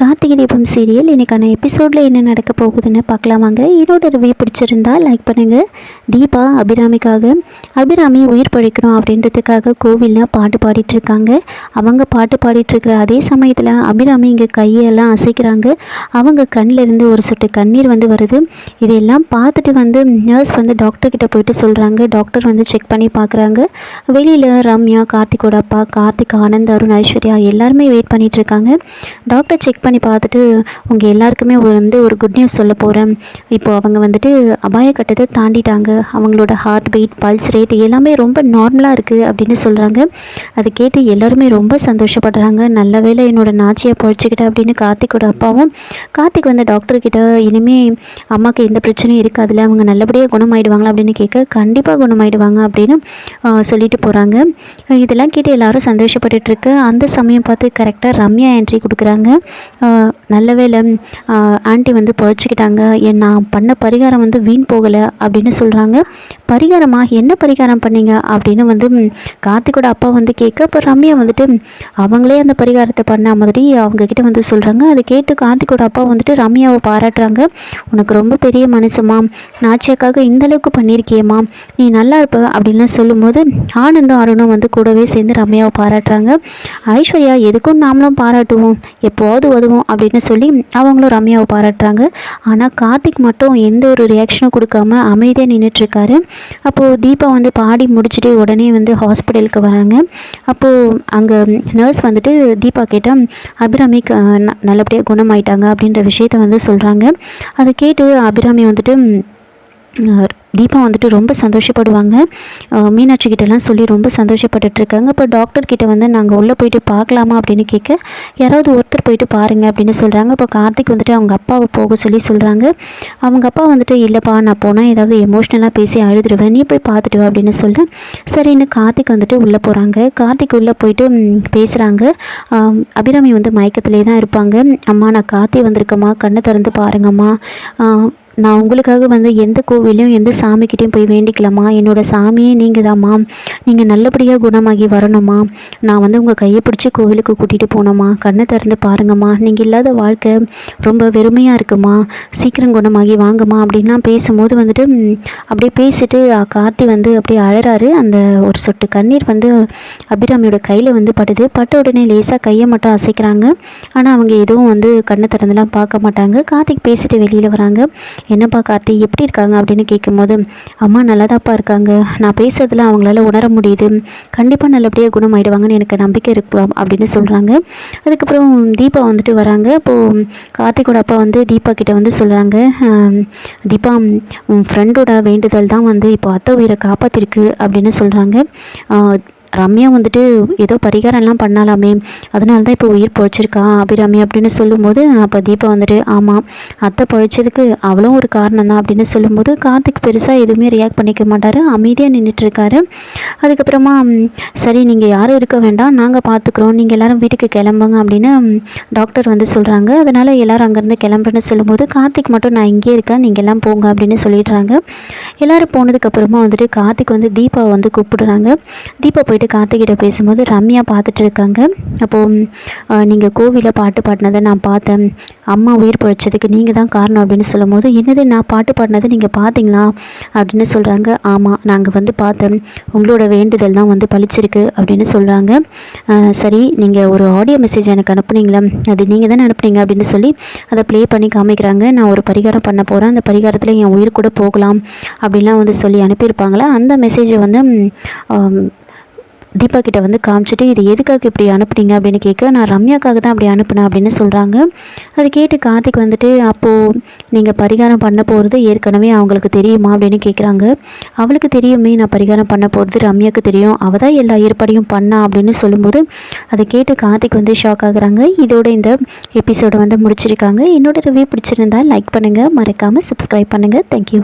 Karthigai Deepam serial இன்றைக்கான எபிசோடில் என்ன நடக்க போகுதுன்னு பார்க்கலாமாங்க. என்னோட ரிவ்யூ பிடிச்சிருந்தா லைக் பண்ணுங்கள் தீபா அபிராமிக்காக அபிராமி உயிர் பழிக்கணும் அப்படின்றதுக்காக கோவிலில் பாட்டு பாடிட்டுருக்காங்க அவங்க பாட்டு பாடிட்டுருக்கிற அதே சமயத்தில் அபிராமி இங்கே கையெல்லாம் அசைக்கிறாங்க. அவங்க கண்ணில் இருந்து ஒரு சொட்டு கண்ணீர் வந்து வருது. இதையெல்லாம் பார்த்துட்டு வந்து நர்ஸ் வந்து டாக்டர்கிட்ட போயிட்டு சொல்கிறாங்க டாக்டர் வந்து செக் பண்ணி பார்க்குறாங்க. வெளியில் ரம்யா கார்த்திகோட அப்பா கார்த்திக் ஆனந்த் அருண் ஐஸ்வர்யா எல்லாருமே வெயிட் பண்ணிகிட்ருக்காங்க இருக்காங்க. டாக்டர் செக் பண்ணி பார்த்துட்டு உங்கள் எல்லாருக்குமே வந்து ஒரு குட் நியூஸ் சொல்ல போகிறேன் இப்போ அவங்க வந்துட்டு அபாய கட்டத்தை தாண்டிட்டாங்க. அவங்களோட ஹார்ட் பீட் பல்ஸ் ரேட் எல்லாமே ரொம்ப நார்மலாக இருக்குது அப்படின்னு சொல்கிறாங்க அதை கேட்டு எல்லாருமே ரொம்ப சந்தோஷப்படுறாங்க. நல்ல வேளை என்னோட நாச்சியை பொழைச்சிக்கிட்டேன் அப்படின்னு கார்த்திக்கோட அப்பாவும் கார்த்திக் வந்து டாக்டர் இனிமேல் அம்மாவுக்கு எந்த பிரச்சனையும் இருக்காதுல்ல அவங்க நல்லபடியாக குணமாயிடுவாங்களா அப்படின்னு கேட்க கண்டிப்பாக குணமாயிடுவாங்க அப்படின்னு சொல்லிட்டு போகிறாங்க இதெல்லாம் கேட்டு எல்லாரும் சந்தோஷப்பட்டுட்டுருக்கு அந்த சமயம் பார்த்து கரெக்டாக ரம்யா என்ட்ரி கொடுக்குறாங்க. நல்ல வேளை ஆண்டி வந்து பொழைச்சிக்கிட்டாங்க. என் நான் பண்ண பரிகாரம் வந்து வீண் போகலை அப்படின்னு சொல்கிறாங்க பரிகாரமா என்ன பரிகாரம் பண்ணீங்க? அப்படின்னு வந்து கார்த்திகோட அப்பா வந்து கேட்க இப்போ ரம்யா வந்துட்டு அவங்களே அந்த பரிகாரத்தை பண்ண மாதிரி அவங்கக்கிட்ட வந்து சொல்கிறாங்க அதை கேட்டு கார்த்திகோட அப்பா வந்துட்டு ரம்யாவை பாராட்டுறாங்க. உனக்கு ரொம்ப பெரிய மனசுமா நாச்சியக்காக இந்தளவுக்கு பண்ணியிருக்கியம்மா பண்ணியிருக்கியேம்மா நீ நல்லா இருப்ப அப்படின்னு சொல்லும்போது ஆனந்தும் அருணும் வந்து கூடவே சேர்ந்து ரம்யாவை பாராட்டுறாங்க. ஐஸ்வர்யா எதுக்கும் நாமளும் பாராட்டுவோம். எப்போவாவது உதவும் அப்படின்னு சொல்லி அவங்களும் ரம்யாவை பாராட்டுறாங்க. ஆனால் கார்த்திக் மட்டும் எந்த ஒரு ரியாக்ஷனும் கொடுக்காம அமைதியாக நின்றுட்டுருக்காரு அப்போது தீபா வந்து பாடி முடிச்சுட்டு உடனே வந்து ஹாஸ்பிட்டலுக்கு வராங்க. அப்போது அங்கே நர்ஸ் வந்துட்டு தீபா கேட்டால் அபிராமி க- ந- நல்லபடியாக குணமாயிட்டாங்க அப்படின்ற விஷயத்த வந்து சொல்கிறாங்க அதை கேட்டு அபிராமி வந்துட்டு தீபா வந்துட்டு ரொம்ப சந்தோஷப்படுவாங்க. மீனாட்சி கிட்டலாம் சொல்லி ரொம்ப சந்தோஷப்பட்டுட்டு இருக்காங்க இப்போ டாக்டர்கிட்ட வந்து நாங்கள் உள்ளே போயிட்டு பார்க்கலாமா அப்படின்னு கேட்க யாராவது ஒருத்தர் போயிட்டு பாருங்கள் அப்படின்னு சொல்கிறாங்க இப்போ கார்த்திக் வந்துட்டு அவங்க அப்பாவை போக சொல்லி சொல்கிறாங்க அவங்க அப்பா வந்துட்டு இல்லைப்பா நான் போனால் ஏதாவது எமோஷ்னலாக பேசி அழுதுடுவேன் நீ போய் பார்த்துட்டு வா அப்படின்னு சொல்ல சரின்னு கார்த்திக் வந்துட்டு உள்ளே போகிறாங்க கார்த்திக் உள்ளே போயிட்டு பேசுகிறாங்க அபிராமி வந்து மயக்கத்திலே தான் இருப்பாங்க. அம்மா நான் கார்த்தி வந்திருக்கம்மா. கண்ணை திறந்து பாருங்கம்மா. நான் உங்களுக்காக வந்து எந்த கோவிலையும் எந்த சாமிக்கிட்டையும் போய் வேண்டிக்கலாமா என்னோடய சாமியே நீங்கள் தாம்மா நீங்கள் நல்லபடியாக குணமாகி வரணுமா நான் வந்து உங்கள் கையை பிடிச்சி கோவிலுக்கு கூட்டிகிட்டு போனோமா கண்ணை திறந்து பாருங்கம்மா. நீங்கள் இல்லாத வாழ்க்கை ரொம்ப வெறுமையாக இருக்குமா சீக்கிரம் குணமாகி வாங்கம்மா. அப்படின்லாம் பேசும்போது வந்துட்டு அப்படியே பேசிட்டு கார்த்தி வந்து அப்படியே அழறாரு. அந்த ஒரு சொட்டு கண்ணீர் வந்து அபிராமியோட கையில் வந்து படுது. பட்ட உடனே லேசாக கையை மட்டும் அசைக்கிறாங்க. ஆனால் அவங்க எதுவும் வந்து கண்ணை திறந்துலாம் பார்க்க மாட்டாங்க. கார்த்திக் பேசிட்டு வெளியில் வராங்க. என்னப்பா கார்த்தி எப்படி இருக்காங்க? அப்படின்னு கேட்கும்போது அம்மா நல்லாதாப்பா இருக்காங்க. நான் பேசுறதுல அவங்களால உணர முடியுது. கண்டிப்பாக நல்லபடியாக குணமாயிடுவாங்கன்னு எனக்கு நம்பிக்கை இருக்கு அப்படின்னு சொல்கிறாங்க அதுக்கப்புறம் தீபா வந்துட்டு வராங்க. இப்போது கார்த்திகோட அப்பா வந்து தீபா கிட்ட வந்து சொல்கிறாங்க தீபா உன் ஃப்ரெண்டோட வேண்டுதல் தான் வந்து இப்போ அத்தை உயிரை காப்பாற்றிருக்கு அப்படின்னு சொல்கிறாங்க ரம்யா வந்துட்டு ஏதோ பரிகாரம்லாம் பண்ணாலாமே. அதனால தான் இப்போ உயிர் பொழைச்சிருக்கா அபிராமி அப்படின்னு சொல்லும்போது அப்போ தீபா வந்துட்டு ஆமாம் அத்தை பொழைச்சதுக்கு அவளும் ஒரு காரணம் தான் அப்படின்னு சொல்லும்போது கார்த்திக் பெருசாக எதுவுமே ரியாக்ட் பண்ணிக்க மாட்டார். அமைதியாக நின்றுட்டுருக்காரு அதுக்கப்புறமா சரி நீங்கள் யாரும் இருக்க வேண்டாம். நாங்கள் பார்த்துக்குறோம் நீங்கள் எல்லாரும் வீட்டுக்கு கிளம்புங்க அப்படின்னு டாக்டர் வந்து சொல்கிறாங்க அதனால் எல்லாரும் அங்கேருந்து கிளம்புறேன்னு சொல்லும்போது கார்த்திக் மட்டும் நான் இங்கே இருக்கேன் நீங்கள் எல்லாம் போங்க அப்படின்னு சொல்லிடுறாங்க. எல்லோரும் போனதுக்கப்புறமா வந்துட்டு கார்த்திக் வந்து தீபாவை வந்து கூப்பிடுறாங்க. தீபா போயிட்டு கார்த்திகிட்ட பேசும்போது ரம்யா பார்த்துட்டு இருக்காங்க. அப்போது நீங்கள் கோவிலில் பாட்டு பாடினதை நான் பார்த்தேன். அம்மா உயிர் பிழைச்சதுக்கு நீங்கள் தான் காரணம் அப்படின்னு சொல்லும்போது என்னது நான் பாட்டு பாடினதை நீங்கள் பார்த்தீங்களா? அப்படின்னு சொல்கிறாங்க ஆமாம் நாங்கள் வந்து பார்த்தோம் உங்களோட வேண்டுதல் தான் வந்து பழிச்சிருக்கு அப்படின்னு சொல்கிறாங்க சரி நீங்கள் ஒரு ஆடியோ மெசேஜ் எனக்கு அனுப்புனீங்களா அது நீங்கள் தானே அனுப்புனீங்க? அப்படின்னு சொல்லி அதை ப்ளே பண்ணி காமிக்கிறாங்க. நான் ஒரு பரிகாரம் பண்ண போகிறேன் அந்த பரிகாரத்தில் என் உயிர் கூட போகலாம் அப்படின்லாம் வந்து சொல்லி அனுப்பியிருப்பாங்களா? அந்த மெசேஜை வந்து தீபா கிட்ட வந்து காமிச்சிட்டு இது எதுக்காக இப்படி அனுப்புனீங்க? அப்படின்னு கேட்க நான் ரம்யாக்காக தான் அப்படி அனுப்புனேன் அப்படின்னு சொல்கிறாங்க அது கேட்டு கார்த்திக் வந்துட்டு அப்போது நீங்கள் பரிகாரம் பண்ண போகிறது ஏற்கனவே அவங்களுக்கு தெரியுமா? அப்படின்னு கேட்குறாங்க அவளுக்கு தெரியுமே நான் பரிகாரம் பண்ண போகிறது ரம்யாவுக்கு தெரியும். அவள் தான் எல்லா ஏற்பாடையும் பண்ணா அப்படின்னு சொல்லும்போது அதை கேட்டு கார்த்திக் வந்து ஷாக் ஆகுறாங்க. இதோட இந்த எபிசோடை வந்து முடிச்சிருக்காங்க. என்னோட ரிவ்யூ பிடிச்சிருந்தா லைக் பண்ணுங்கள் மறக்காமல் சப்ஸ்கிரைப் பண்ணுங்கள் தேங்க்யூ